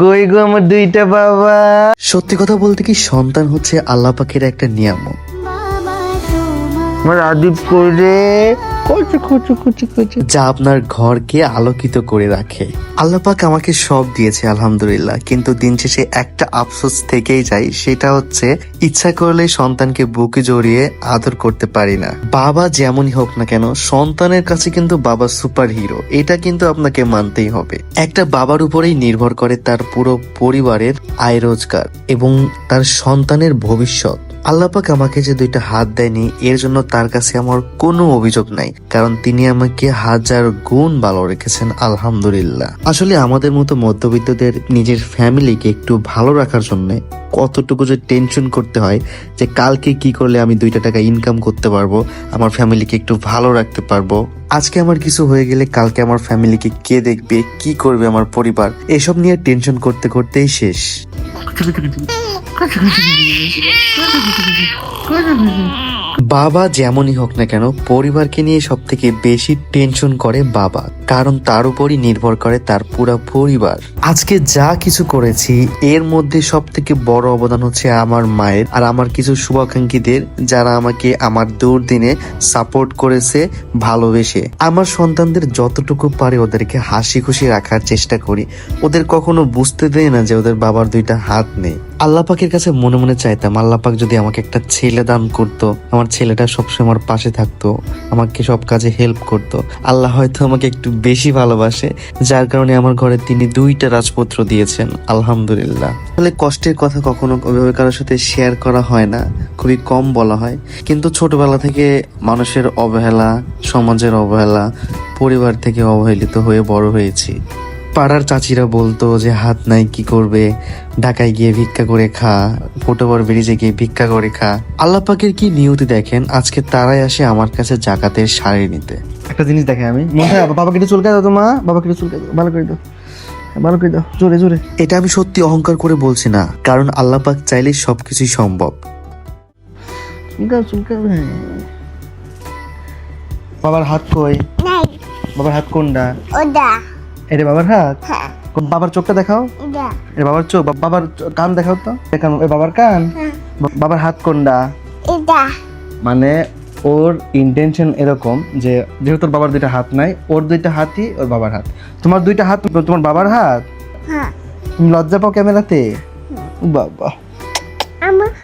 কই গো আমার দুইটা বাবা? সত্যি কথা বলতে কি সন্তান হচ্ছে আল্লাহ পাখির একটা নিয়ামত আমার আদিপ কই রে? যা আপনার ঘরকে আলোকিত করে রাখে। আল্লাহ পাক আমাকে সব দিয়েছে, আলহামদুলিল্লাহ। কিন্তু দিন শেষে একটা আফসোস থেকেই যায়, সেটা হচ্ছে ইচ্ছা করলে সন্তানকে বুকে জড়িয়ে আদর করতে পারি না। বাবা যেমনই হোক না কেন, সন্তানের কাছে কিন্তু বাবা সুপার হিরো এটা কিন্তু আপনাকে মানতেই হবে। একটা বাবার উপরেই নির্ভর করে তার পুরো পরিবারের আয় রোজগার এবং তার সন্তানের ভবিষ্যৎ। আল্লাপাক আমাকে যে দুইটা হাত দেয়নি, এর জন্য তার কাছে আমার কোনো অভিযোগ নাই, কারণ তিনি আমাকে হাজার গুণ ভালো রেখেছেন, আলহামদুলিল্লাহ। আসলে আমাদের মতো মধ্যবিত্তদের নিজের ফ্যামিলিকে একটু ভালো রাখার জন্য কতটুকু যে টেনশন করতে হয়, যে কালকে কি করলে আমি দুইটা টাকা ইনকাম করতে পারব, আমার ফ্যামিলিকে একটু ভালো রাখতে পারব। আজকে আমার কিছু হয়ে গেলে কালকে আমার ফ্যামিলিকে কে দেখবে, কি করবে আমার পরিবার, এসব নিয়ে টেনশন করতে করতেই শেষ। বাবা যেমনই হোক না কেন পরিবারকে নিয়ে সব থেকে বেশি টেনশন করে বাবা। কারণ তার উপরই নির্ভর করে তার পুরো পরিবার। আজকে যা কিছু করেছি, এর মধ্যে সব থেকে বড় অবদান হচ্ছে আমার মায়ের আর আমার কিছু শুভাকাঙ্ক্ষীদের যারা আমাকে আমার দুর্দিনে সাপোর্ট করেছে, ভালোবেসে। আমার সন্তানদের যতটুকু পারে ওদেরকে হাসি খুশি রাখার চেষ্টা করি। ওদের কখনো বুঝতে দেয় না যে ওদের বাবার দুইটা হাত নেই। আল্লাহ পাকের কাছে মনে মনে চাইতাম, আল্লাহ পাক যদি আমাকে একটা ছেলে দান করতো, আমার ছেলেটা সবসময় আমার পাশে থাকতো, আমাকে সব কাজে হেল্প করতো, আল্লাহ হয়তো আমাকে একটু বেশি ভালোবাসে, যার কারণে আমার ঘরে তিনি দুইটা রাজপুত্র দিয়েছেন, আলহামদুলিল্লাহ। তাহলে কষ্টের কথা কখনো ওইভাবে কারোর সাথে শেয়ার করা হয় না, খুবই কম বলা হয়। কিন্তু ছোটবেলা থেকে মানুষের অবহেলা, সমাজের অবহেলা, পরিবার থেকে অবহেলিত হয়ে বড় হয়েছি। পাড়ার চাচিরা বলতো যে, হাত নাই, কি করবে? ঢাকায় গিয়ে ভিক্ষা করে খা ফোটোবার ব্রিজে গিয়ে ভিক্ষা করে খা। আল্লাপাকের কি নিয়তি দেখেন? আজকে তারাই আসে আমার কাছে জাকাতের শাড়ি নিতে। একটা জিনিস দেখে আমি। মনে হয় বাবাকে একটু চুলকাই দাও তো মা। বাবাকে একটু চুলকাই দাও ভালো করে দাও। ভালো করে দাও জোরে জোরে। এটা আমি সত্যি অহংকার করে বলছি না কারণ আল্লাহ পাক চাইলে সবকিছুই সম্ভব। চুলকাও চুলকাও বাবার হাত কই? বাবার হাত কোনটা? এটা বাবার হাত? হ্যাঁ। বাবার চোখটা দেখাও? এটা বাবার চোখ বাবার চ- কান দেখাও তো। বাবার কান? বাবার হাত কোনটা? এটা। মানে ওর ইন্টেনশন এরকম যে যেহেতু তোর বাবার দুইটা হাত নাই ওর দুইটা হাতই ওর বাবার হাত। তোমার দুইটা হাত তোমার বাবার হাত? হ্যাঁ। তুমি লজ্জা পাও ক্যামেরাতে? বাবা।